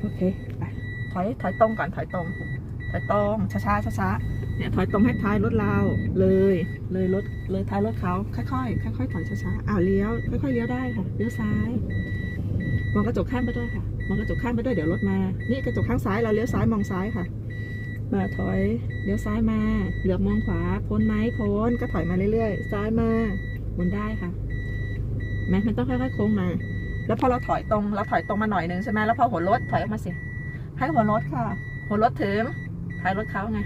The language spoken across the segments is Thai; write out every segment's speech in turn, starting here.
โอเคไปถอยถอยตรงก่อนถอยตรงถอยตรงช้าช้าช้าช้าๆเนี่ยถอยตรงให้ท้ายรถเราเลย เลยรถเลยท้ายรถเขาค่อยๆค่อยๆถอยช้าช้าๆอ้าวเลี้ยวค่อยๆเลี้ยวได้ค่ะเลี้ยวซ้ายมองกระจกข้างไปด้วยค่ะมองกระจกข้างไปด้วยเดี๋ยวรถมา นี่กระจกข้างซ้ายเราเลี้ยวซ้ายมองซ้ายค่ะ มาถอยเลี้ยวซ้ายมาเหลือบมองขวาพ้นไหมพ้นก็ถอยมาเรื่อยๆ ซ้ายมาหมุนได้ค่ะแม้มันต้องค่อยๆโค้งมา แล้วพอเราถอยตรงเราถอยตรงมาหน่อยนึงใช่ไหมแล้วพอหัวรถถอยออกมาสิ ให้หัวรถค่ะ หัวรถถึงท้ายรถเขาไง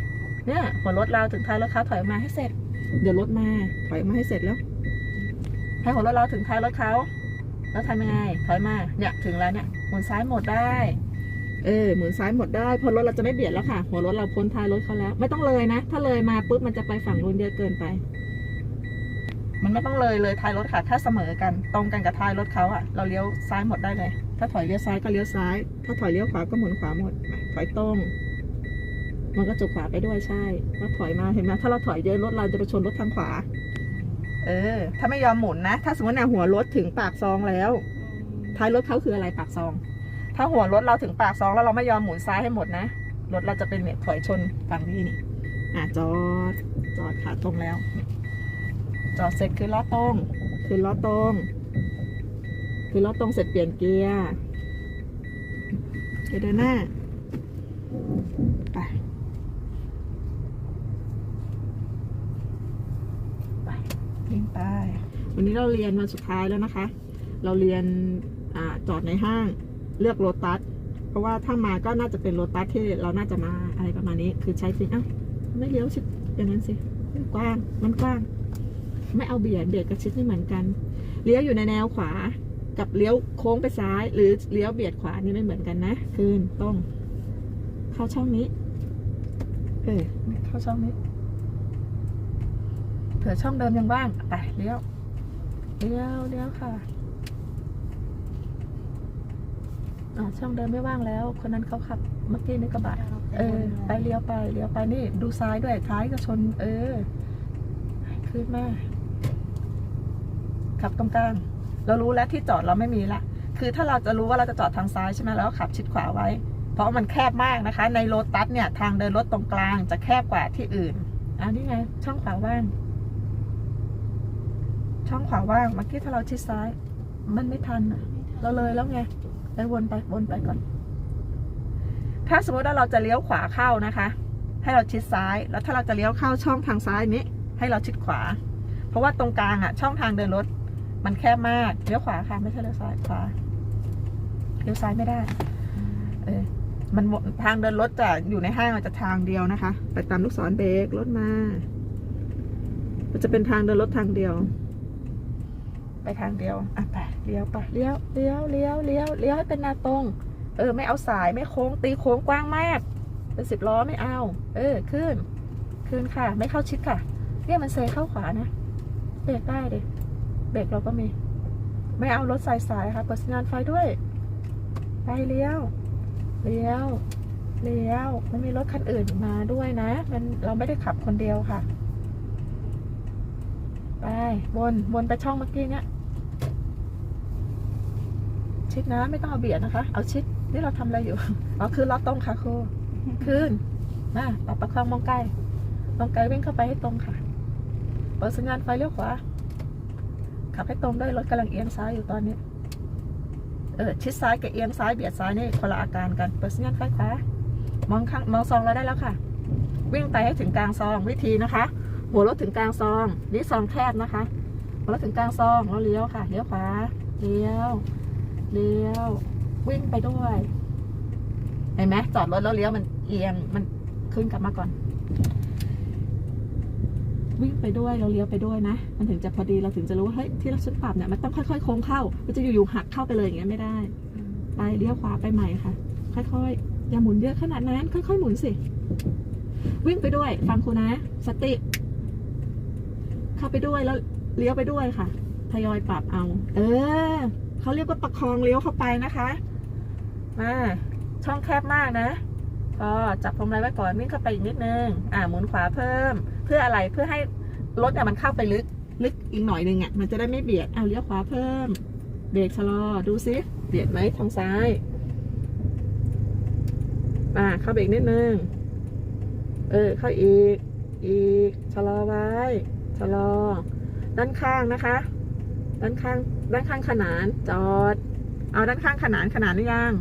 เนี่ย หัวรถเราถึงท้ายรถเขาถอยมาให้เสร็จ เดี๋ยวรถมา ถอยมาให้เสร็จแล้วให้หัวรถเราถึงท้ายรถเขาแล้วทำยังไง ถอยมา เนี่ยถึงแล้วเนี่ยหมุนซ้ายหมดได้ เออหมุนซ้ายหมดได้เพอรถเราจะไม่เบียดแล้วค่ะ หัวรถเราพ้นท้ายรถเขาแล้ว ไม่ต้องเลยนะ ถ้าเลยมาปุ๊บมันจะไปฝั่งนู้นเยอะเกินไป มันไม่ต้องเลยเลยท้ายรถค่ะ ถ้าเสมอกันตรงกันกับท้ายรถเขาอะเราเลี้ยวซ้ายหมดได้เลย ถ้าถอยเลี้ยวซ้ายก็เลี้ยวซ้าย ถ้าถอยเลี้ยวขวาก็หมุนขวาหมด ถอยตรง มันก็จกขวาไปด้วยใช่ว่าถอยมาเห็นไหมถ้าเราถอยเยอะรถเราจะไปชนรถทางขวา เออ ถ้าไม่ยอมหมุนนะ ถ้าสมมติเนี่ยหัวรถถึงปากซองแล้วท้ายรถเขาคืออะไรปากซอง ถ้าหัวรถเราถึงปากซองแล้วเราไม่ยอมหมุนซ้ายให้หมดนะรถเราจะเป็นเนี่ยถอยชนฝั่งนี้นี่อะจอดจอดขาตรงแล้ว จอดเสร็จคือล้อตรง คือล้อตรง คือล้อตรงเสร็จเปลี่ยนเกียร์เกียร์เดินหน้า ไป ไปวิ่งไป วันนี้เราเรียนวันสุดท้ายแล้วนะคะ เราเรียนอจอดในห้างเลือกโรตัสเพราะว่าถ้ามาก็น่าจะเป็นโรตัสที่เราน่าจะมาอะไรประมาณนี้ คือใช้ฟิอ้าวไม่เลี้ยวชิดอย่างนั้นสิกว้าง มันกว้าง ไม่เอาเบียดเบียดกับชิดไม่เหมือนกัน เลี้ยวอยู่ในแนวขวา กับเลี้ยวโค้งไปซ้าย หรือเลี้ยวเบียดขวานี่ไม่เหมือนกันนะ คืนตรงเข้าช่องนี้เออเข้าช่องนี้ เผื่อช่องเดิมยังว่างไปเลี้ยวเลี้ยวเลี้ยวค่ะอ่าช่องเดิมไม่ว่างแล้ว คนนั้นเขาขับเมื่อกี้นี่กระบะเออ ไปเลี้ยวไปเลี้ยวไปนี่ ดูซ้ายด้วยท้ายก็ชน เออ ขึ้นมา ขับตรงกลางเรารู้แล้วที่จอดเราไม่มีละ คือถ้าเราจะรู้ว่าเราจะจอดทางซ้ายใช่ไหมแล้วก็ขับชิดขวาไว้ เพราะมันแคบมากนะคะ ในโรตัสเนี่ยทางเดินรถตรงกลางจะแคบกว่าที่อื่นอ่านี่ไง ช่องขวาว่าง ช่องขวาว่างเมื่อกี้ถ้าเราชิดซ้าย มันไม่ทันอะเราเลยแล้วไงเลยวนไปวนไปก่อน ถ้าสมมติว่าเราจะเลี้ยวขวาเข้านะคะ ให้เราชิดซ้าย แล้วถ้าเราจะเลี้ยวเข้าช่องทางซ้ายนี้ ให้เราชิดขวา เพราะว่าตรงกลางอะช่องทางเดินรถ มันแคบมากเลี้ยวขวาค่ะ ไม่ใช่เลี้ยวซ้ายขวาเลี้ยวซ้ายไม่ได้ เออ มันทางเดินรถจะอยู่ในห้างมันจะทางเดียวนะคะ ไปตามลูกศรเบรกรถมามันจะเป็นทางเดินรถทางเดียว ไปทางเดียวอะไปเลี้ยวไปเลี้ยวเลี้ยวเลี้ยวเลี้ยวเลี้ยวให้เป็นหนาตรง เออ ไม่เอาสายไม่โค้งตีโค้งกว้างมากเป็นสิบล้อไม่เอา เออขึ้นขึ้นค่ะ ไม่เข้าชิดค่ะ เนี่ยมันเซเข้าขวานะเบรกได้ดิ เบรกเราก็มี ไม่เอารถสายสายค่ะเปิดสัญญาณไฟด้วย ไปเลี้ยว เลี้ยว เลี้ยว มันมีรถคันอื่นมาด้วยนะ มันเราไม่ได้ขับคนเดียวค่ะ ไปวนวนไปช่องเมื่อกี้เนี้ย ชิดนะไม่ต้องเอาเบียดนะคะ เอาชิด นี่เราทำอะไรอยู่ อ๋อคือล็อกตรงค่ะครูขึ้นมาปรับประคองมองไกลมองไกลวิ่งเข้าไปให้ตรงค่ะ เปิดสัญญาณไฟเลี้ยวขวา ขับให้ตรงด้วยรถกำลังเอียงซ้ายอยู่ตอนนี้ เออ ชิดซ้ายกับเอียงซ้ายเบียดซ้ายนี่คนละอาการกัน เปิดสัญญาณไฟขวามองข้างมองซองเราได้แล้วค่ะ วิ่งไปให้ถึงกลางซองวิธีนะคะ หัวรถถึงกลางซองนี่ซองแคบนะคะ หัวรถถึงกลางซองแล้วเลี้ยวค่ะเลี้ยวขวาเลี้ยวเลี้ยววิ่งไปด้วยเห็นไหมจอดรถแล้วเลี้ยวมันเอียงมันขึ้นกลับมาก่อน วิ่งไปด้วยเราเลี้ยวไปด้วยนะมันถึงจะพอดีเราถึงจะรู้ว่าเฮ้ยที่เราชุดปรับเนี่ยมันต้องค่อยๆโค้งเข้ามันจะอยู่ๆหักเข้าไปเลยอย่างเงี้ยไม่ได้ไปเลี้ยวขวาไปใหม่ค่ะ ค่อยๆอย่าหมุนเยอะขนาดนั้น ค่อยๆหมุนสิ วิ่งไปด้วย ฟังครูนะ สติ เข้าไปด้วยแล้วเลี้ยวไปด้วยค่ะทยอยปรับเอา เออเขาเรียกว่าประคองเลี้ยวเข้าไปนะคะมาช่องแคบมากนะ ก็จับพวงมาลัยไว้ก่อนวิ่งเข้าไปอีกนิดนึง อ่าหมุนขวาเพิ่ม เพื่ออะไรเพื่อให้รถเนี่ยมันเข้าไปลึกลึกอีกหน่อยนึงอะมันจะได้ไม่เบียดเอาเลี้ยวขวาเพิ่ม เบรกชะลอดูซิเบียดไหมทางซ้ายอ่าเข้าไปอีกนิดนึงเออเข้าอีกอีกชะลอไว้ชะลอ ด้านข้างนะคะ ด้านข้างด้านข้างขนานจอด เอาด้านข้างขนานขนานหรือยัง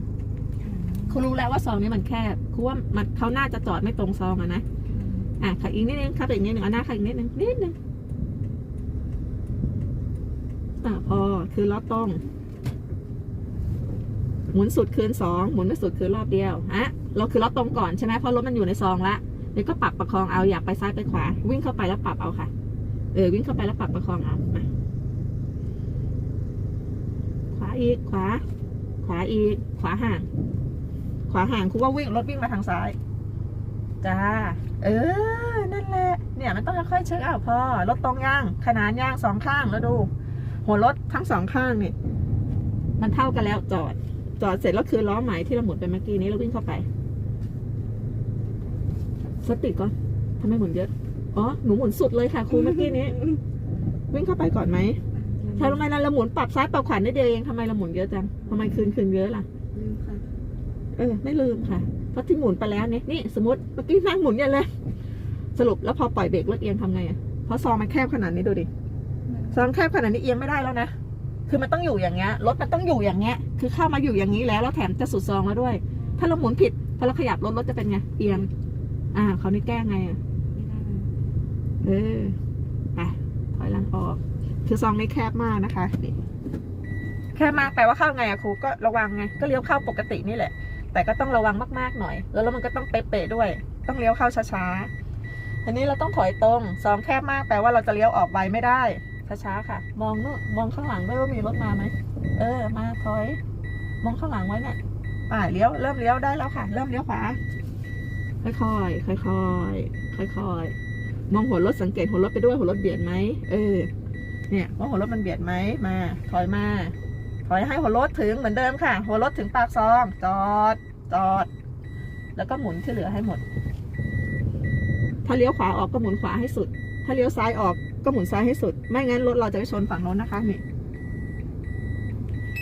คุณรู้แล้วว่าซองนี้มันแคบคือว่ามันเขาน่าจะจอดไม่ตรงซองอะนะ อะขับอีกนิดนึงขับอีกนิดนึงเอาหน้าขับอีกนิดนึงนิดนึงอะพอคือล้อตรงหมุนสุดคืนสองหมุนไม่สุดคืนรอบเดียวฮะเราคือล้อตรงก่อนใช่ไหมเพราะรถมันอยู่ในซองละเดี๋ยวก็ปรับประคองเอาอยากไปซ้ายไปขวา วิ่งเข้าไปแล้วปรับเอาค่ะเออวิ่งเข้าไปแล้วปรับประคองเอาขวาอีกขวา ขวาอีก ขวาห่าง ขวาห่างคือว่าวิ่งรถวิ่งมาทางซ้าย จ้า เออ นั่นแหละ เนี่ยมันต้องค่อยๆเช็คเอาพอรถตรงย่าง ขนานย่างสองข้างแล้วดู หัวรถทั้งสองข้างนี่ มันเท่ากันแล้วจอด จอดเสร็จแล้วคือล้อใหม่ที่เราหมุนไปเมื่อกี้นี้เราวิ่งเข้าไป สติก่อนทำไมหมุนเยอะ อ๋อ หนูหมุนสุดเลยค่ะครูเมื่อกี้นี้ วิ่งเข้าไปก่อนไหมใช่ทำไมเราหมุนปรับซ้ายปรับขวาได้เดียวเองทำไมเราหมุนเยอะจังทำไมคืนคืนเยอะล่ะ ลืมค่ะ เออ ไม่ลืมค่ะ เพราะที่หมุนไปแล้วเนี่ยนี่สมมติเมื่อกี้นั่งหมุนอย่างเลยสรุปแล้วพอปล่อยเบรกรถเอียงทำไงอะเพราะซองมันแคบขนาดนี้ดูดิซองแคบขนาดนี้เอียงไม่ได้แล้วนะคือมันต้องอยู่อย่างเงี้ยรถมันต้องอยู่อย่างเงี้ยคือเข้ามาอยู่อย่างนี้แล้วแล้วแถมจะสุดซองแล้วด้วย ถ้าเราหมุนผิดพอเราขยับรถรถจะเป็นไงเอียง อ่าเขาวนี่แก้ไงอะไม่ได้เลยเออไปถอยหลังออก คือซองไม่แคบมากนะคะนี่แคบมากแปลว่าเข้าไงอะครูก็ระวังไง ก็เลี้ยวเข้าปกตินี่แหละ แต่ก็ต้องระวังมากๆหน่อย แล้วแล้วมันก็ต้องเป๊ะๆด้วย ต้องเลี้ยวเข้าช้าๆอันนี้เราต้องถอยตรงซองแคบมากแปลว่าเราจะเลี้ยวออกไปไม่ได้ช้าๆค่ะ มองนู่นมองข้างหลังด้วยว่ามีรถมาไหมเออ มาถอย มองข้างหลังไว้เนี่ยอ่าเลี้ยวเริ่มเลี้ยวได้แล้วค่ะ เริ่มเลี้ยวขวาค่อยๆค่อยๆค่อยๆมองหัวรถสังเกตหัวรถไปด้วยหัวรถเบียดไหมเออเนี่ยว่าหัวรถมันเบียดไหมมา ถอยมา อยให้หัวรถถึงเหมือนเดิมค่ะ หัวรถถึงปากซอง จอด จอด แล้วก็หมุนที่เหลือให้หมด ถ้าเลี้ยวขวาออกก็หมุนขวาให้สุด ถ้าเลี้ยวซ้ายออกก็หมุนซ้ายให้สุด ไม่งั้นรถเราจะไปชนฝั่งโน้นนะคะนี่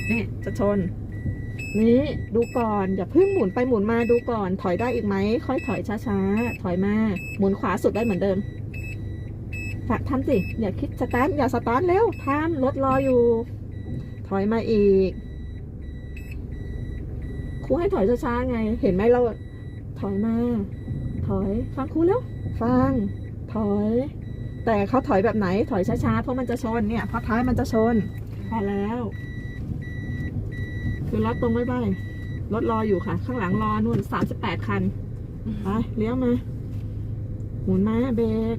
นี่จะชน นี่ดูก่อน อย่าเพิ่งหมุนไปหมุนมาดูก่อน ถอยได้อีกไหม ค่อยถอยช้าๆ ถอยมา หมุนขวาสุดได้เหมือนเดิมฝากทำสิ อย่าคิดสตาร์ทอย่าสตาร์ทเร็วทำรถรออยู่ ถอยมาอีก ครูให้ถอยช้าๆไง เห็นไหมเรา ถอยมา ถอย ฟังครูแล้ว ฟัง ถอย แต่เขาถอยแบบไหน ถอยช้าๆ เพราะมันจะชนเนี่ย เพราะท้ายมันจะชน พอแล้ว คือรถตรงไว้บ้างรถรออยู่ค่ะ ข้างหลังรอนู่นสามสิบแปดคัน ไปเลี้ยวมา หมุนมาเบรก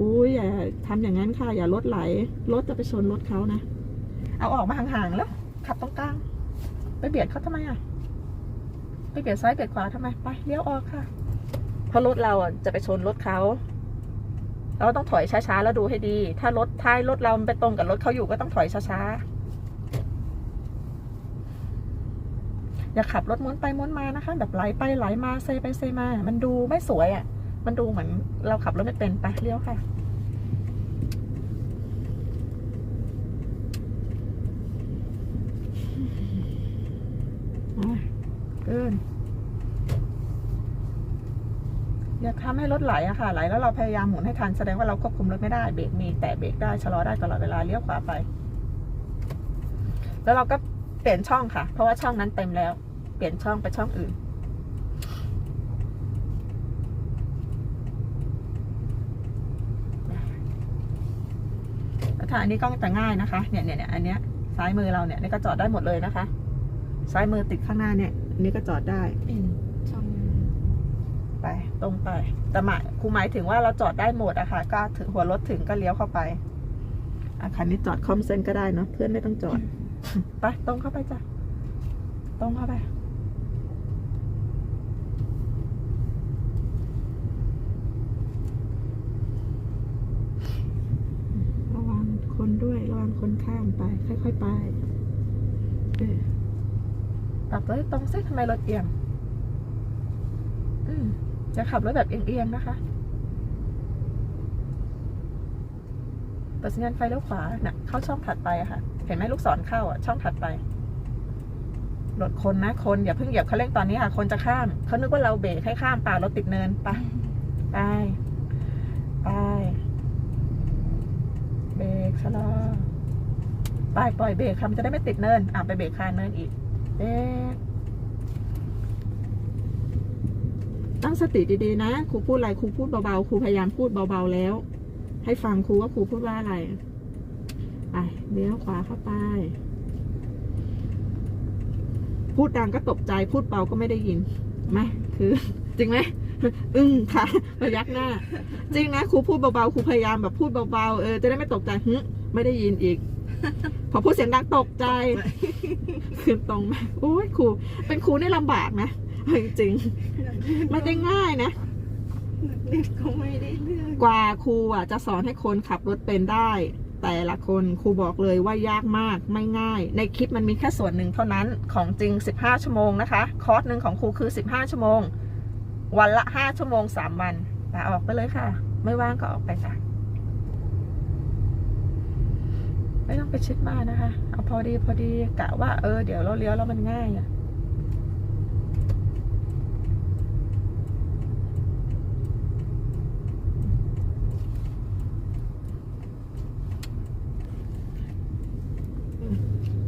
อุ้ยอย่าทำอย่างนั้นค่ะ อย่ารถไหล รถจะไปชนรถเขานะ เอาออกมาห่างๆแล้ว ขับตรงกลาง ไปเบียดเขาทำไมอะ ไปเบียดซ้ายเบียดขวาทำไม ไปเลี้ยวออกค่ะ เพราะรถเราอะจะไปชนรถเขา เราต้องถอยช้าๆแล้วดูให้ดี ถ้ารถท้ายรถเราไปตรงกับรถเขาอยู่ก็ต้องถอยช้าๆ อย่าขับรถม้วนไปม้วนมานะคะ แบบไหลไปไหลมาเซไปเซมา มันดูไม่สวยอะ่ะ มันดูเหมือนเราขับรถไม่เป็นไปเลี้ยวค่ะ เกิน อย่าทำให้รถไหลอะค่ะ ไหลแล้วเราพยายามหมุนให้ทันแสดงว่าเราควบคุมรถไม่ได้เบรกมีแต่เบรกได้ชะลอได้ตลอดเวลาเลี้ยวขวาไป แล้วเราก็เปลี่ยนช่องค่ะ เพราะว่าช่องนั้นเต็มแล้ว เปลี่ยนช่องไปช่องอื่นแล้วถ้าอันนี้ก็จะง่ายนะคะ เนี่ยเนี่ยเนี่ยอันเนี้ยซ้ายมือเราเนี่ยนี่ก็จอดได้หมดเลยนะคะ ซ้ายมือติดข้างหน้าเนี่ย นนี้ก็จอดได้ เป็นช่องไป ตรงไป แต่หมายครูหมายถึงว่าเราจอดได้หมดอะค่ะ ก็ถึงหัวรถถึงก็เลี้ยวเข้าไปอาคันนี้จอดคอมเส้นก็ได้เนาะเพื่อนไม่ต้องจอด ไปตรงเข้าไปจ้ะ ตรงเข้าไป ระวังคนด้วย ระวังคนข้ามไป ค่อยๆไปเออ ปรับเลยตรงซิทำไมรถเอียงอืมจะขับรถแบบเอียงๆนะคะเปิดสัญญาณไฟเลี้ยวขวาน่ะเข้าช่องถัดไปอะค่ะ เห็นไหมลูกศรเข้าอะช่องถัดไปรถคนนะคนอย่าเพิ่งเหยียบคันเร่งตอนนี้ค่ะ คนจะข้ามเขานึกว่าเราเบรกให้ข้ามเปล่าเราติดเนินไปไปไปเบรกชะลอไปปล่อยเบรกค่ะมันจะได้ไม่ติดเนินอะไปเบรกคาเนินอีก เบรกตั้งสติดีๆนะครูพูดอะไรครูพูดเบาๆครูพยายามพูดเบาๆแล้ว ให้ฟังครูว่าครูพูดว่าอะไรไปเลี้ยวขวาเข้าไป พูดดังก็ตกใจพูดเบาก็ไม่ได้ยินไหมคือ จริงไหมอึ้งค่ะพยักหน้า จริงนะครูพูดเบาๆครูพยายามแบบพูดเบาๆเออจะได้ไม่ตกใจหึไม่ได้ยินอีก พอพูดเสียงดังตกใจ คือตรงไหมโอ้ยครู เป็นครูนี่ลำบากนะเอาจริงๆไม่ได้ง่ายนะ เด็กก็ไม่ได้เลือกกว่าครูอะจะสอนให้คนขับรถเป็นได้ แต่ละคนครูบอกเลยว่ายากมากไม่ง่าย ในคลิปมันมีแค่ส่วนหนึ่งเท่านั้นของจริง 15 ชั่วโมงนะคะ คอร์สหนึ่งของครูคือ 15 ชั่วโมง วันละ 5 ชั่วโมง 3 วันลาออกไปเลยค่ะ ไม่ว่างก็ออกไปค่ะ ไม่ต้องไปชิดมากนะคะ เอาพอดีพอดีกะว่าเออเดี๋ยวเราเลี้ยวแล้วมันง่ายอะ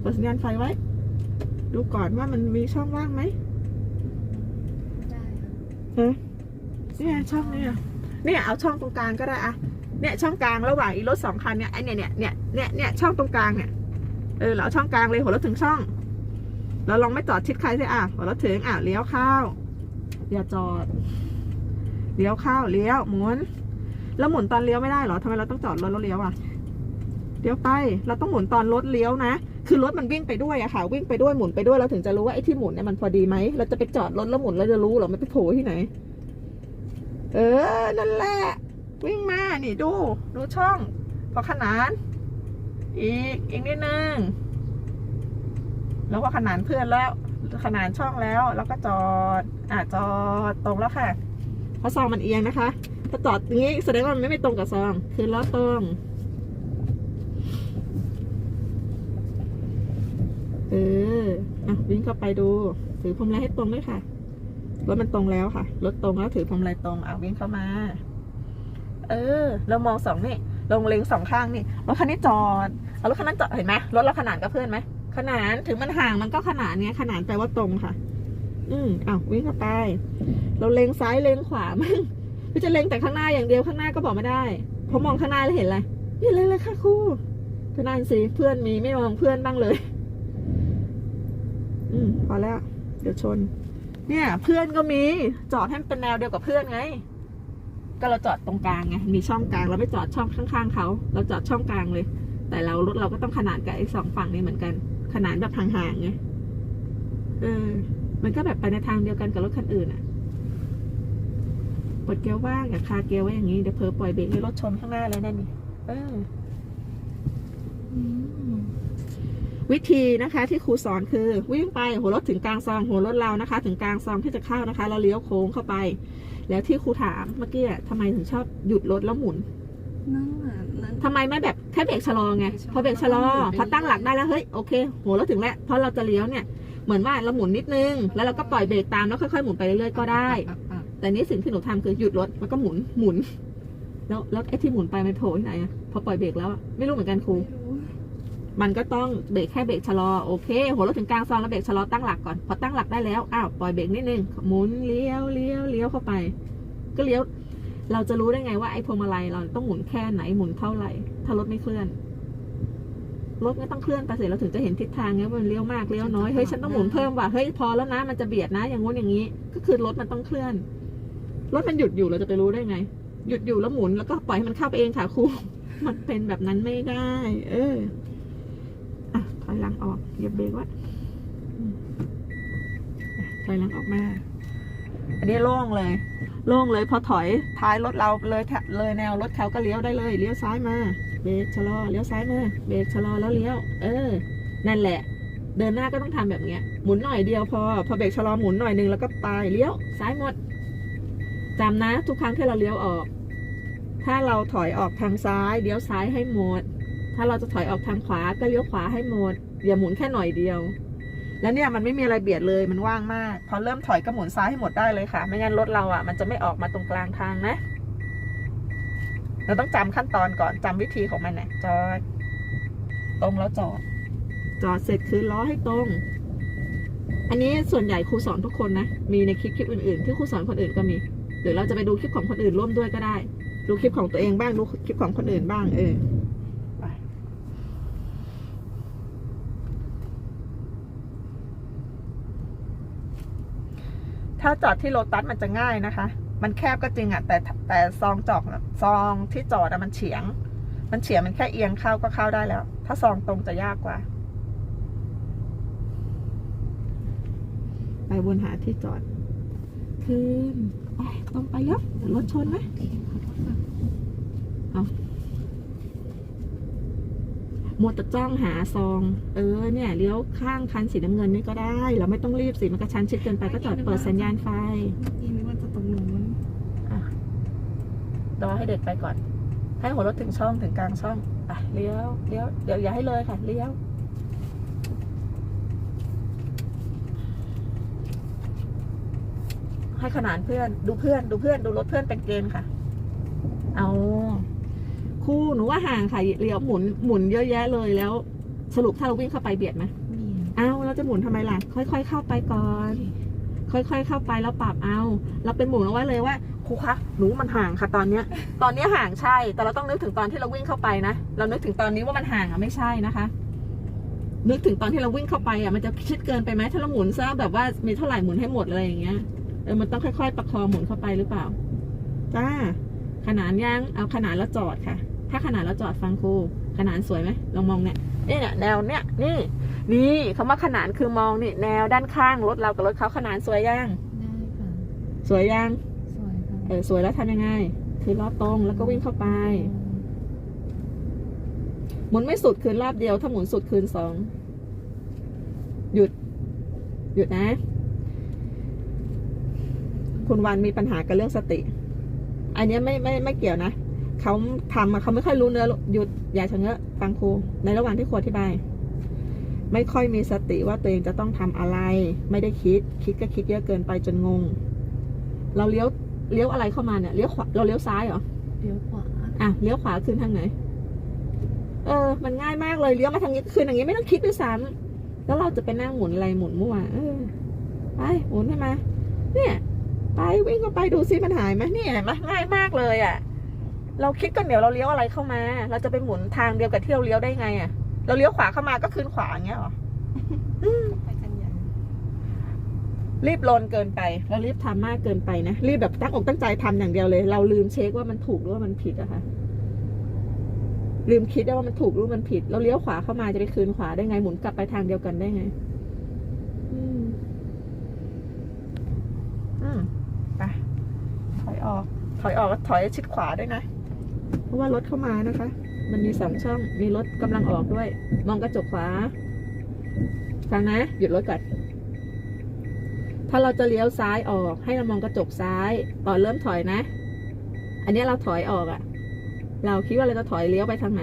เปิดสัญญาณไฟไว้ ดูก่อนว่ามันมีช่องว่างไหมได้เออเนี่ยช่องเนี่ยเนี่ยเอาช่องตรงกลางก็ได้อะ เนี่ยช่องกลางระหว่างอีรถสองคันเนี่ยไอเนี่ยเนี่ยเนี่ยเนี่ยเนี่ยช่องตรงกลางเนี่ยเออเราช่องกลางเลยหัวรถถึงช่อง เราลองไม่จอดชิดใครสิอะหัวรถถึงอะเลี้ยวเข้าอย่าจอดเลี้ยวเข้าเลี้ยวหมุนแล้วหมุนตอนเลี้ยวไม่ได้เหรอทำไมเราต้องจอดรถแล้วเลี้ยวอะเลี้ยวไปเราต้องหมุนตอนรถเลี้ยวนะคือรถมันวิ่งไปด้วยอะค่ะ วิ่งไปด้วยหมุนไปด้วยเราถึงจะรู้ว่าไอ้ที่หมุนเนี่ยมันพอดีไหมเราจะไปจอดรถแล้วหมุนเราจะรู้เหรอมันไปโผล่ที่ไหน เออนั่นแหละ วิ่งมา นี่ดู ดูช่อง พอขนาน อีก อีกนิดนึง แล้วก็ขนานเพื่อนแล้ว ขนานช่องแล้ว แล้วก็จอด อะจอดตรงแล้วค่ะ เพราะซองมันเอียงนะคะ ถ้าจอดอย่างนี้แสดงว่ามันไม่ตรงกับซอง คือล้อตรงเออ อะวิ่งเข้าไปดู ถือพวงมาลัยให้ตรงด้วยค่ะ รถมันตรงแล้วค่ะ รถตรงแล้วถือพวงมาลัยตรงเอาวิ่งเข้ามา เออ เรามองสองนี่ลงเล็งสองข้างนี่รถคันนี้จอดเอารถคันนั้นจอดเห็นไหมรถเราขนานกับเพื่อนไหมขนานถึงมันห่างมันก็ขนานเนี้ยขนานแปลว่าตรงค่ะ อืมอ้าววิ่งเข้าไป เราเล็งซ้ายเล็งขวามั่งไม่จะเล็งแต่ข้างหน้าอย่างเดียวข้างหน้าก็บอกไม่ได้เพราะมองข้างหน้าแล้วเห็นอะไรนี่เลยเลยค่ะครูก็นั่นสิเพื่อนมีไม่มองเพื่อนบ้างเลย อืมพอแล้ว เดี๋ยวชน เนี่ย เพื่อนก็มี จอดให้มันเป็นแนวเดียวกับเพื่อนไง ก็เราจอดตรงกลางไงมีช่องกลางเราไม่จอดช่องข้างๆเขาเราจอดช่องกลางเลย แต่เรารถเราก็ต้องขนานกับไอ้สองฝั่งนี้เหมือนกัน ขนานแบบห่างๆไงเออ มันก็แบบไปในทางเดียวกันกับรถคันอื่นอะปลดเกียร์ว่างอย่าคาเกียร์ไว้อย่างนี้เดี๋ยวเพอปล่อยเบรกให้รถชนข้างหน้าเลยนั่นนี่เอออืมวิธีนะคะที่ครูสอนคือ วิ่งไปหัวรถถึงกลางซองหัวรถเรานะคะ ถึงกลางซองที่จะเข้านะคะ เราเลี้ยวโค้งเข้าไป แล้วที่ครูถามเมื่อกี้อะทำไมถึงชอบหยุดรถแล้วหมุนนั่นอะนั่น ทำไมไม่แบบแค่เบรกชะลอไงใช่พอเบรกชะลอหมุนไปพอตั้งหลักได้แล้วเฮ้ยโอเคหัวรถถึงแล้วเพราะเราจะเลี้ยวเนี่ยเหมือนว่าเราหมุนนิดนึง แล้วเราก็ปล่อยเบรกตามแล้วค่อยๆหมุนไปเรื่อยๆก็ได้อะอะแต่นี่สิ่งที่หนูทำคือหยุดรถแล้วก็หมุนหมุน แล้วแล้วไอ้ที่หมุนไปมันโผล่ที่ไหนอะพอปล่อยเบรกแล้วอะไม่รู้เหมือนกันครู ไม่รู้ มันก็ต้องเบรกแค่เบรกชะลอโอเค หัวรถถึงกลางซองแล้วเบรกชะลอตั้งหลักก่อนพอตั้งหลักได้แล้วอ้าวปล่อยเบรกนิดนึงหมุนเลี้ยวเลี้ยวเลี้ยวเข้าไป ก็เลี้ยว เราจะรู้ได้ไงว่าไอ้พวงมาลัยเราต้องหมุนแค่ไหนหมุนเท่าไหร่ ถ้ารถไม่เคลื่อนรถไม่ต้องเคลื่อนไปเสร็จเราถึงจะเห็นทิศทางไงว่ามันเลี้ยวมากเลี้ยวน้อยเฮ้ยฉันต้องหมุนเพิ่มว่ะเฮ้ยพอแล้วนะมันจะเบียดนะ อย่างงู้นอย่างนี้ ก็คือรถมันต้องเคลื่อนรถมันหยุดอยู่เราจะไปรู้ได้ไง หยุดอยู่แล้วหมุนแล้วก็ปล่อยให้มันเข้าไปเองค่ะครูมันเป็นแบบนั้นไม่ได้ เออ อะถอยหลังออกเหยียบเบรกไว้อืมอะถอยหลังออกมา อันนี้โล่งเลย โล่งเลยพอถอยท้ายรถเราเลยแถเลยแนวรถเขาก็เลี้ยวได้เลยเลี้ยวซ้ายมาเบรกชะลอเลี้ยวซ้ายมาเบรกชะลอแล้วเลี้ยว เออ นั่นแหละ เดินหน้าก็ต้องทำแบบเนี้ยหมุนหน่อยเดียวพอพอเบรกชะลอหมุนหน่อยนึงแล้วก็ไปเลี้ยวซ้ายหมดจำนะ ทุกครั้งที่เราเลี้ยวออก ถ้าเราถอยออกทางซ้ายเลี้ยวซ้ายให้หมด ถ้าเราจะถอยออกทางขวาก็เลี้ยวขวาให้หมด อย่าหมุนแค่หน่อยเดียว แล้วเนี่ยมันไม่มีอะไรเบียดเลยมันว่างมาก พอเริ่มถอยก็หมุนซ้ายให้หมดได้เลยค่ะ ไม่งั้นรถเราอะ มันจะไม่ออกมาตรงกลางทางนะ เราต้องจำขั้นตอนก่อนจำวิธีของมันนะจอด ตรงแล้วจอด จอดเสร็จคือล้อให้ตรง อันนี้ส่วนใหญ่ครูสอนทุกคนนะ มีในคลิปคลิปอื่นๆ ที่ครูสอนคนอื่นก็มี หรือเราจะไปดูคลิปของคนอื่นร่วมด้วยก็ได้ ดูคลิปของตัวเองบ้าง ดูคลิปของคนอื่นบ้าง เออ ถ้าจอดที่โลตัสมันจะง่ายนะคะ มันแคบก็จริงอะแต่แต่ซองจอกน่ะซองที่จอดอะมันเฉียง มันเฉียงมันแค่เอียงเข้าก็เข้าได้แล้ว ถ้าซองตรงจะยากกว่า ไปวนหาที่จอด คืนไปตรงไปแล้วรถชนไหมเอา มัวแต่จ้องหาซอง เออเนี่ยเลี้ยวข้างคันสีน้ำเงินนี่ก็ได้ เราไม่ต้องรีบสิมันกระชั้นชิดเกินไปก็จอดเปิดสัญญาณไฟนี่นึกว่าจะตรงนู้นอะรอให้เด็กไปก่อน ให้หัวรถถึงช่องถึงกลางช่องอะเลี้ยวเลี้ยวเดี๋ยวอย่าให้เลยค่ะเลี้ยวให้ขนานเพื่อนดูเพื่อนดูเพื่อนดูรถเพื่อนเป็นเกณฑ์ค่ะ เอา ครูหนูว่าห่างค่ะเลี้ยวหมุนหมุนเยอะแยะเลยแล้ว สรุปถ้าเราวิ่งเข้าไปเบียดไหมมีเอาเราจะหมุนทำไมล่ะ ค่อย ๆ เข้าไปก่อน ค่อย ๆ เข้าไปแล้วปรับเอา เราเป็นหมุนเอาไว้เลยว่าครูคะหนูมันห่างค่ะตอนเนี้ย ตอนเนี้ยห่างใช่ แต่เราต้องนึกถึงตอนที่เราวิ่งเข้าไปนะเรานึกถึงตอนนี้ว่ามันห่างอะไม่ใช่นะคะนึกถึงตอนที่เราวิ่งเข้าไปอะมันจะชิดเกินไปไหมถ้าเราหมุนซะแบบว่ามีเท่าไหร่หมุนให้หมดอะไรอย่างเงี้ยเออมันต้องค่อยๆ ประคองหมุนเข้าไปหรือเปล่าจ้าขนานยังเอาขนานแล้วจอดค่ะ ถ้าขนานแล้วจอดฟังครูขนานสวยไหมลองมองเนี่ยนี่เนี่ยแนวเนี่ยนี่ นี่คำว่าขนานคือมองนี่แนวด้านข้างรถเรากับรถเขาขนานสวยยังได้ค่ะสวยยังสวยค่ะเออสวยแล้วทำยังไง คือล้อตรงแล้วก็วิ่งเข้าไป หมุนไม่สุดคืนรอบเดียว ถ้าหมุนสุดคืนสองหยุด หยุดนะ คุณวันมีปัญหากับเรื่องสติ อันเนี้ยไม่ไม่ไม่เกี่ยวนะ เขาทำอะเขาไม่ค่อยรู้เนื้อหยุดอย่าชะเง้อฟังครูในระหว่างที่ครูอธิบาย ไม่ค่อยมีสติว่าตัวเองจะต้องทำอะไร ไม่ได้คิด คิดก็คิดเยอะเกินไปจนงง เราเลี้ยวเลี้ยวอะไรเข้ามาเนี่ยเลี้ยวขวาเราเลี้ยวซ้ายเหรอเลี้ยวขวาอะเลี้ยวขวาคืนทางไหน เออ มันง่ายมากเลยเลี้ยวมาทางนี้คืนอย่างนี้ไม่ต้องคิดด้วยซ้ำแล้วเราจะไปนั่งหมุนอะไรหมุนมั่วเออไปหมุนให้มาเนี่ย ไปวิ่งเข้าไปดูซิมันหายไหมเนี่ยเห็นไหมง่ายมากเลยอะ เราคิดกันเดี๋ยวเราเลี้ยวอะไรเข้ามา เราจะไปหมุนทางเดียวกับที่เราเลี้ยวได้ไงอะ เราเลี้ยวขวาเข้ามาก็คืนขวาอย่างเงี้ยเหรอไปกันใหญ่รีบลนเกินไป เรารีบทำมากเกินไปนะ รีบแบบตั้งอกตั้งใจทำอย่างเดียวเลย เราลืมเช็คว่ามันถูกหรือว่ามันผิดอะค่ะ ลืมคิดได้ว่ามันถูกหรือมันผิด เราเลี้ยวขวาเข้ามาจะไปคืนขวาได้ไง หมุนกลับไปทางเดียวกันได้ไง อืมอืมไปถอยออก ถอยออกแล้วถอยชิดขวาด้วยนะ เพราะว่ารถเข้ามานะคะ มันมีสองช่อง มีรถกำลังออกด้วย มองกระจกขวา ฟังนะ หยุดรถก่อน ถ้าเราจะเลี้ยวซ้ายออก ให้เรามองกระจกซ้ายตอนเริ่มถอยนะ อันนี้เราถอยออกอะเราคิดว่าเราจะถอยเลี้ยวไปทางไหน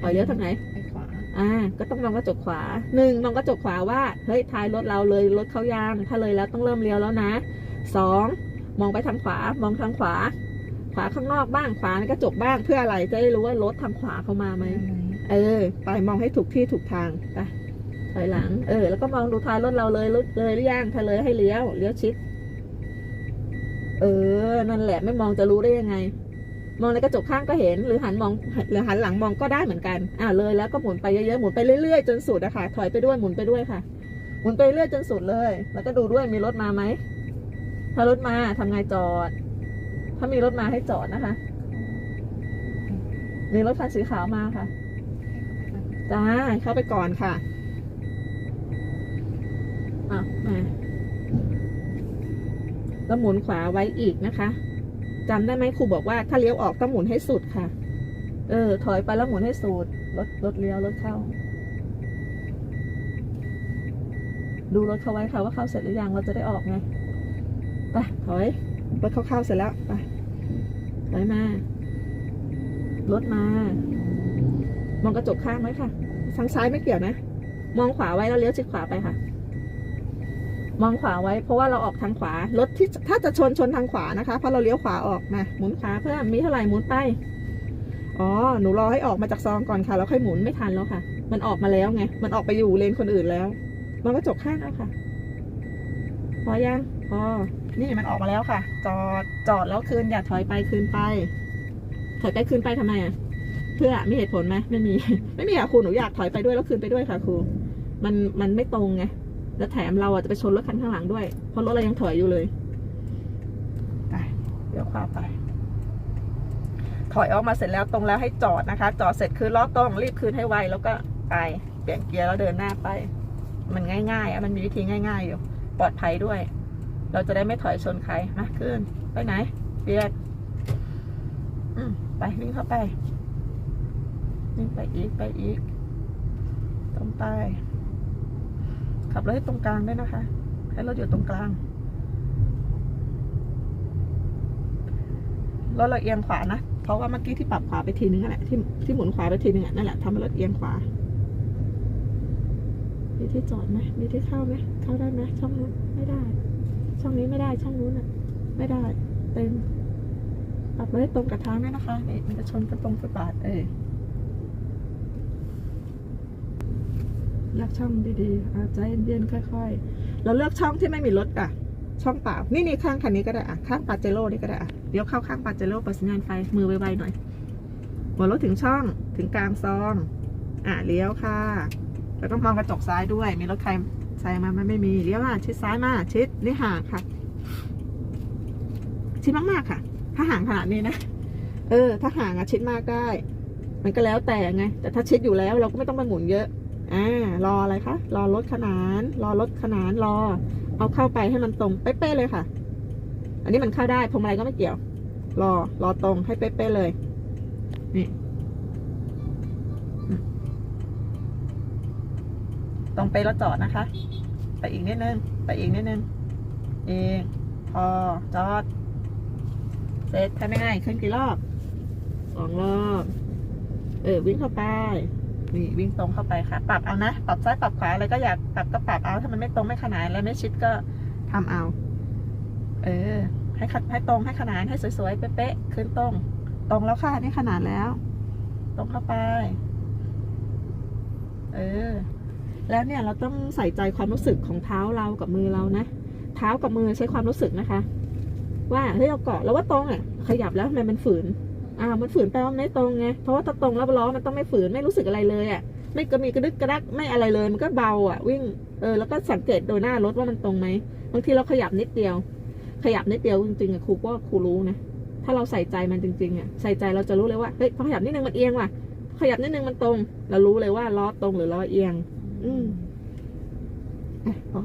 ถอยเลี้ยวทางไหนไปขวา อ่า ก็ต้องมองกระจกขวาหนึ่งมองกระจกขวาว่า เฮ้ยท้ายรถเราเลยรถเขายาง ถ้าเลยแล้วต้องเริ่มเลี้ยวแล้วนะสองมองไปทางขวา มองทางขวา ขวาข้างนอกบ้างขวาในกระจกบ้างเพื่ออะไรจะได้รู้ว่ารถทางขวาเข้ามาไหมเออ ไปมองให้ถูกที่ถูกทางไปถอยหลัง เออ แล้วก็มองดูท้ายรถเราเลยรถเลยหรือยังถ้าเลยให้เลี้ยวเลี้ยวชิด เออ นั่นแหละไม่มองจะรู้ได้ยังไง มองในกระจกข้างก็เห็น หรือหันมองหรือหันหลังมองก็ได้เหมือนกัน อ่าเลยแล้วก็หมุนไปเยอะๆหมุนไปเรื่อยๆจนสุดอะค่ะถอยไปด้วยหมุนไปด้วยค่ะหมุนไปเรื่อยจนสุดเลย แล้วก็ดูด้วยมีรถมาไหมถ้ารถมาทำไงจอด ถ้ามีรถมาให้จอดนะคะ มีรถคันสีขาวมาค่ะ จ้า เข้าไปก่อนค่ะ อะ มา แล้วหมุนขวาไว้อีกนะคะจำได้ไหมครูบอกว่าถ้าเลี้ยวออกต้องหมุนให้สุดค่ะ เออ ถอยไปแล้วหมุนให้สุด รถ รถเลี้ยว รถเข้า ดูรถเขาไว้ค่ะว่าเข้าเสร็จหรือยัง เราจะได้ออกไง ไป ถอย รถเขาเข้าเสร็จแล้ว ไป ถอยมารถมา มองกระจกข้างไว้ค่ะทางซ้ายไม่เกี่ยวนะ มองขวาไว้แล้วเลี้ยวชิดขวาไปค่ะ มองขวาไว้ เพราะว่าเราออกทางขวารถที่ถ้าจะชนชนทางขวานะคะ เพราะเราเลี้ยวขวาออกมาหมุนขาเพื่อมีเท่าไหร่หมุนไปอ๋อหนูรอให้ออกมาจากซองก่อนค่ะแล้วค่อยหมุนไม่ทันแล้วค่ะ มันออกมาแล้วไงมันออกไปอยู่เลนคนอื่นแล้วมองกระจกข้างแล้วค่ะ พอยังพอ นี่มันออกมาแล้วค่ะ จอดจอดแล้วคืนอย่าถอยไปคืนไป ถอยไปคืนไปทำไมอะ เพื่อมีเหตุผลไหมไม่มี ไม่มีค่ะครูหนูอยากถอยไปด้วยแล้วคืนไปด้วยค่ะครูมันมันไม่ตรงไงแล้วแถมเราอะจะไปชนรถคันข้างหลังด้วยเพราะรถเรายังถอยอยู่เลยไปเดี๋ยวขวาไปถอยออกมาเสร็จแล้วตรงแล้วให้จอดนะคะ จอดเสร็จคือล้อตรงรีบคืนให้ไวแล้วก็ไปเปลี่ยนเกียร์แล้วเดินหน้าไป มันง่ายๆอะมันมีวิธีง่าย ๆ อยู่ ปลอดภัยด้วย เราจะได้ไม่ถอยชนใครมาขึ้น ไปไหนเปียนอืมไปวิ่งเข้าไปวิ่งไปอีกไปอีก ตรงไป ขับรถให้ตรงกลางด้วยนะคะ ให้รถอยู่ตรงกลางรถเราเอียงขวานะ เพราะว่าเมื่อกี้ที่ปรับขวาไปทีนึงนั่นแหละที่ที่หมุนขวาไปทีนึงนั่นแหละทำให้รถเอียงขวา มีที่จอดไหมมีที่เข้าไหมเข้าได้ไหมช่องนู้นไม่ได้ ช่องนี้ไม่ได้ช่องนู้นอะ ไม่ได้เต็มปรับรถให้ตรงกับทางด้วยนะคะนี่มันจะชนกับตรงฟุตบาทเออเลือกช่องดีๆอาใจเย็นๆค่อยๆ เราเลือกช่องที่ไม่มีรถอะ ช่องเปล่า นี่นี่ข้างคันนี้ก็ได้อะ ข้างปาเจโร่นี่ก็ได้อะ เดี๋ยวเข้าข้างปาเจโร่ปิดสัญญาณไฟ มือไวๆหน่อย หัวรถถึงช่อง ถึงกลางซอง อะเลี้ยวค่ะ แล้วต้องมองกระจกซ้ายด้วย มีรถใคร แซงมามันไม่มีเลี้ยวมาชิดซ้ายมาชิดนี่ห่างค่ะ ชิดมากๆค่ะ ถ้าห่างขนาดนี้นะเออ ถ้าห่างอะชิดมากได้ มันก็แล้วแต่ไง แต่ถ้าชิดอยู่แล้วเราก็ไม่ต้องไปหมุนเยอะอ่ารออะไรคะรอรถขนาน รอรถขนานรอ เอาเข้าไปให้มันตรงเป๊ะๆเลยค่ะ อันนี้มันเข้าได้พวงมาลัยก็ไม่เกี่ยว รอรอตรงให้เป๊ะๆเลยนี่อืมต รงไปรถจอดนะคะ ไปอีกนิดนึง ไปอีกนิดนึงเองพอจอด เสร็จทำยังไงขึ้นกี่รอบสองรอบเออวิ่งเข้าไปนี่วิ่งตรงเข้าไปค่ะ ปรับเอานะปรับซ้ายปรับขวาอะไรก็อยากปรับก็ปรับเอาถ้ามันไม่ตรงไม่ขนานและไม่ชิดก็ทำเอา เออ ให้ขัดให้ตรงให้ขนานให้สวยๆเป๊ะๆขึ้นตรง ตรงแล้วค่ะนี่ขนาดแล้ว ตรงเข้าไป เออ แล้วเนี่ยเราต้องใส่ใจความรู้สึกของเท้าเรากับมือเรานะ เท้ากับมือใช้ความรู้สึกนะคะ ว่าเฮ้ยเราเกาะแล้วว่าตรงอะ ขยับแล้วทำไมมันฝืนอ่ามันฝืนแปลว่าไม่ตรงไงเพราะว่าถ้าตรงแล้วล้อมันต้องไม่ฝืนไม่รู้สึกอะไรเลยอะไม่กระมีกระดึกกระดักไม่อะไรเลย มันก็เบาอะ วิ่งเออแล้วก็สังเกตโดยหน้ารถว่ามันตรงไหมบางทีเราขยับนิดเดียว ขยับนิดเดียวจริงๆอะครูก็ครูรู้นะถ้าเราใส่ใจมันจริงๆอะใส่ใจเราจะรู้เลยว่าเฮ้ยพอขยับนิดนึงมันเอียงว่ะ ขยับนิดนึงมันตรง เรารู้เลยว่าล้อตรงหรือล้อเอียง อืมอะพอ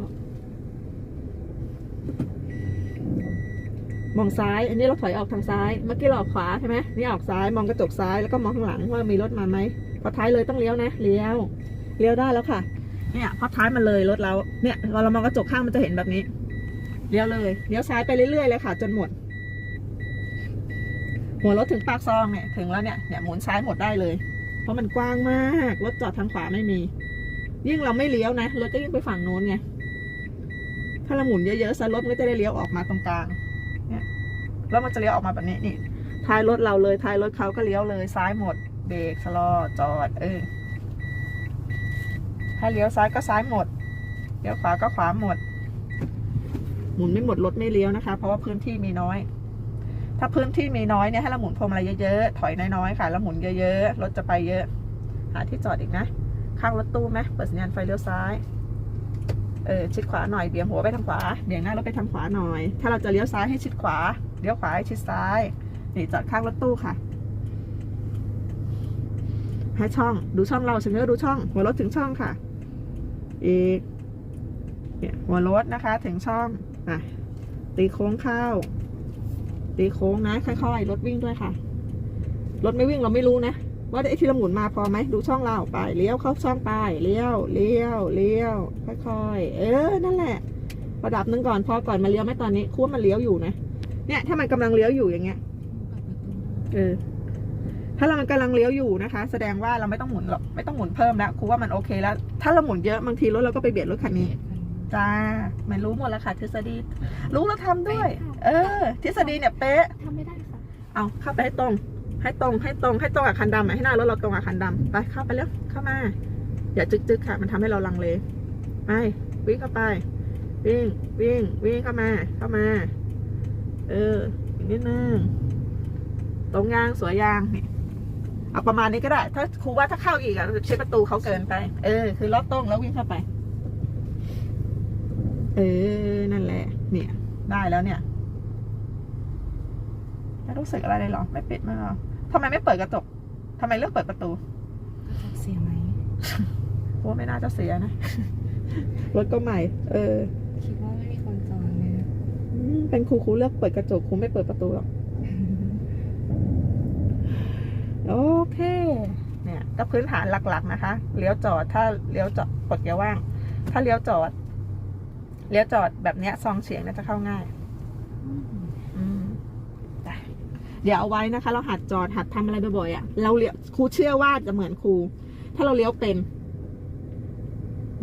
มองซ้าย อันนี้เราถอยออกทางซ้าย เมื่อกี้เราออกขวาใช่ไหมนี่ออกซ้าย มองกระจกซ้าย แล้วก็มองข้างหลังว่ามีรถมาไหม พอท้ายเลยต้องเลี้ยวนะ เลี้ยว เลี้ยวได้แล้วค่ะ เนี่ยพอท้ายมันเลยรถเรา เนี่ยพอเรามองกระจกข้างมันจะเห็นแบบนี้ เลี้ยวเลย เลี้ยวซ้ายไปเรื่อยๆเลยค่ะ จนหมด หัวรถถึงปากซองเนี่ย ถึงแล้วเนี่ย เนี่ยหมุนซ้ายหมดได้เลย เพราะมันกว้างมาก รถจอดทางขวาไม่มี ยิ่งเราไม่เลี้ยวนะรถก็ยิ่งไปฝั่งโน้นไงถ้าเราหมุนเยอะๆซะรถมันก็จะได้เลี้ยวออกมาตรงกลางเนี่ยแล้วมันจะเลี้ยวออกมาแบบนี้นี่ท้ายรถเราเลยท้ายรถเขาก็เลี้ยวเลยซ้ายหมดเบรกชะลอจอด เออถ้าเลี้ยวซ้ายก็ซ้ายหมดเลี้ยวขวาก็ขวาหมด หมุนไม่หมดรถไม่เลี้ยวนะคะ เพราะว่าพื้นที่มีน้อย ถ้าพื้นที่มีน้อยเนี่ยให้เราหมุนพวงมาลัยเยอะๆถอยน้อยๆค่ะแล้วหมุนเยอะๆรถจะไปเยอะ หาที่จอดอีกนะ ข้างรถตู้ไหมเปิดสัญญาณไฟเลี้ยวซ้าย เออชิดขวาหน่อยเบี่ยงหัวไปทางขวาเบี่ยงหน้ารถไปทางขวาหน่อย ถ้าเราจะเลี้ยวซ้ายให้ชิดขวาเลี้ยวขวาให้ชิดซ้ายนี่จอดข้างรถตู้ค่ะให้ช่องดูช่องเราถึงจะดูช่อง หัวรถถึงช่องค่ะ อีกเนี่ยหัวรถนะคะถึงช่องอะตีโค้งเข้า ตีโค้งนะค่อยๆรถวิ่งด้วยค่ะ รถไม่วิ่งเราไม่รู้นะ ว่าไอ้ที่เราหมุนมาพอไหมดูช่องเราไปเลี้ยวเข้าช่องไปเลี้ยวเลี้ยวเลี้ยวค่อยๆเออนั่นแหละระดับหนึ่งก่อนพอก่อนมาเลี้ยวไหมตอนนี้คู่มันเลี้ยวอยู่นะเนี่ย ถ้ามันกำลังเลี้ยวอยู่อย่างเงี้ยเออถ้าเรามันกำลังเลี้ยวอยู่นะคะ แสดงว่าเราไม่ต้องหมุนหรอกไม่ต้องหมุนเพิ่มแล้วครูว่ามันโอเคแล้ว ถ้าเราหมุนเยอะบางทีรถเราก็ไปเบียดรถคันนี้เจ้าไม่รู้หมดแล้วค่ะทฤษฎี รู้แล้วทำด้วย เออ ทฤษฎีเนี่ยเป๊ะทำไม่ได้ค่ะ เอาเข้าไปให้ตรง ให้ตรงให้ตรงให้ตรงกับคันดำให้หน้ารถเราตรงกับคันดำไปเข้าไปเร็วเข้ามา อย่าจึกจึกๆค่ะ มันทำให้เราลังเลไปวิ่งเข้าไป วิ่งวิ่งวิ่งเข้ามา เข้ามา เอออีกนิดนึงตรงยางสวยยางนี่เอาประมาณนี้ก็ได้ ถ้าครูว่าถ้าเข้าอีกอะใช้ประตูเขาเกินไป เออ คือล็อกตรงแล้ววิ่งเข้าไป เออ นั่นแหละ เนี่ย ได้แล้วเนี่ย ไม่รู้สึกอะไรเลยหรอ ไม่ปิดไม่หรอ ทำไมไม่เปิดกระจกทำไมเลือกเปิดประตูกระจกเสียไหมเพราะว่าไม่น่าจะเสียนะ รถก็ใหม่ เออ คิดว่าไม่มีคนจองเลยนะอืมเป็นครูครูเลือกเปิดกระจกครูไม่เปิดประตูหรอก โอเค เนี่ย ก็พื้นฐานหลักๆนะคะ เลี้ยวจอด ถ้าเลี้ยวจอดปลดเกียร์ว่าง ถ้าเลี้ยวจอด เลี้ยวจอดแบบเนี้ยซองเฉียงเนี่ยจะเข้าง่าย อืมไป เดี๋ยวเอาไว้นะคะ เราหัดจอดหัดทำอะไรบ่อยๆอะเราเลี้ยวครูเชื่อว่าจะเหมือนครู ถ้าเราเลี้ยวเป็น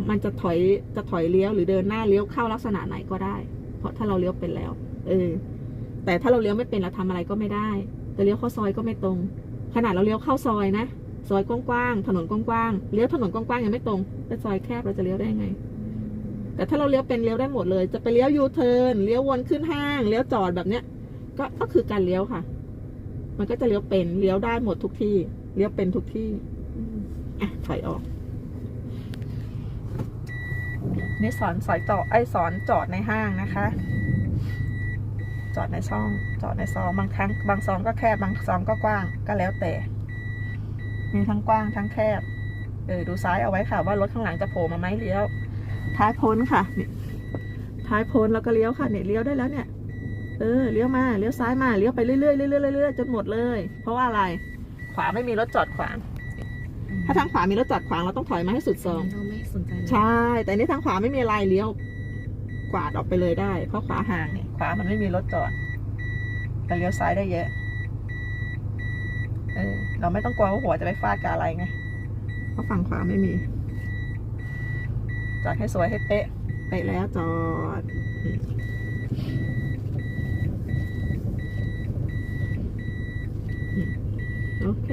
มันจะถอยจะถอยเลี้ยวหรือเดินหน้าเลี้ยวเข้าลักษณะไหนก็ได้ เพราะถ้าเราเลี้ยวเป็นแล้ว เออ แต่ถ้าเราเลี้ยวไม่เป็นเราทำอะไรก็ไม่ได้จะเลี้ยวเข้าซอยก็ไม่ตรง ขนาดเราเลี้ยวเข้าซอยนะซอยกว้างๆถนนกว้างๆเลี้ยวถนนกว้างๆยังไม่ตรงแต่ซอยแคบเราจะเลี้ยวได้ไงแต่ถ้าเราเลี้ยวเป็นเลี้ยวได้หมดเลย จะไปเลี้ยวยูเทิร์นเลี้ยววนขึ้นห้าง เลี้ยวจอดแบบเนี้ย ก็ก็คือการเลี้ยวค่ะ มันก็จะเลี้ยวเป็นเลี้ยวได้หมดทุกที่เลี้ยวเป็นทุกที่อะถอยออกนี่สอนสอยจอดไอสอนจอดในห้างนะคะ จอดในช่อง จอดในซองบางครั้งบางซองก็แคบบางซองก็กว้างก็แล้วแต่ มีทั้งกว้างทั้งแคบเออดูซ้ายเอาไว้ค่ะว่ารถข้างหลังจะโผล่มาไหมเลี้ยว ท้ายพ้นค่ะนี่ท้ายพ้นแล้วก็เลี้ยวค่ะเนี่ยเลี้ยวได้แล้วเนี่ย เออเลี้ยวมาเลี้ยวซ้ายมาเลี้ยวไปเรื่อยๆเรื่อยๆเรื่อยๆจนหมดเลย เพราะว่าอะไร ขวาไม่มีรถจอดขวาง ถ้าทางขวามีรถจอดขวางเราต้องถอยมาให้สุดซองเราไม่สนใจเลยใช่ แต่นี่ทางขวาไม่มีอะไรเลี้ยว กวาดออกไปเลยได้ เพราะขวาห่างเนี่ยขวามันไม่มีรถจอดแต่เลี้ยวซ้ายได้เยอะเออเราไม่ต้องกลัวว่าหัวจะไปฟาดกับอะไรไงเพราะฝั่งขวาไม่มี จอดให้สวยให้เป๊ะเป๊ะแล้วจอดอืมอืมโอ เค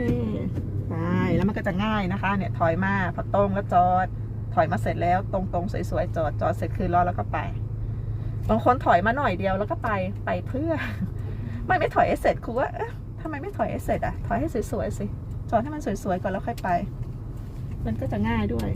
ใช่แล้วมันก็จะง่ายนะคะเนี่ยถอยมาพอตรงแล้วจอด ถอยมาเสร็จแล้ว ตรงๆสวยๆจอดจอดเสร็จคืนรอแล้วก็ไปบางคนถอยมาหน่อยเดียวแล้วก็ไปไปเพื่อ ไม่ไม่ถอยให้เสร็จครูว่าทำไมไม่ถอยให้เสร็จอะถอยให้สวยๆสิจอดให้มันสวยๆก่อนแล้วค่อยไป มันก็จะง่ายด้วย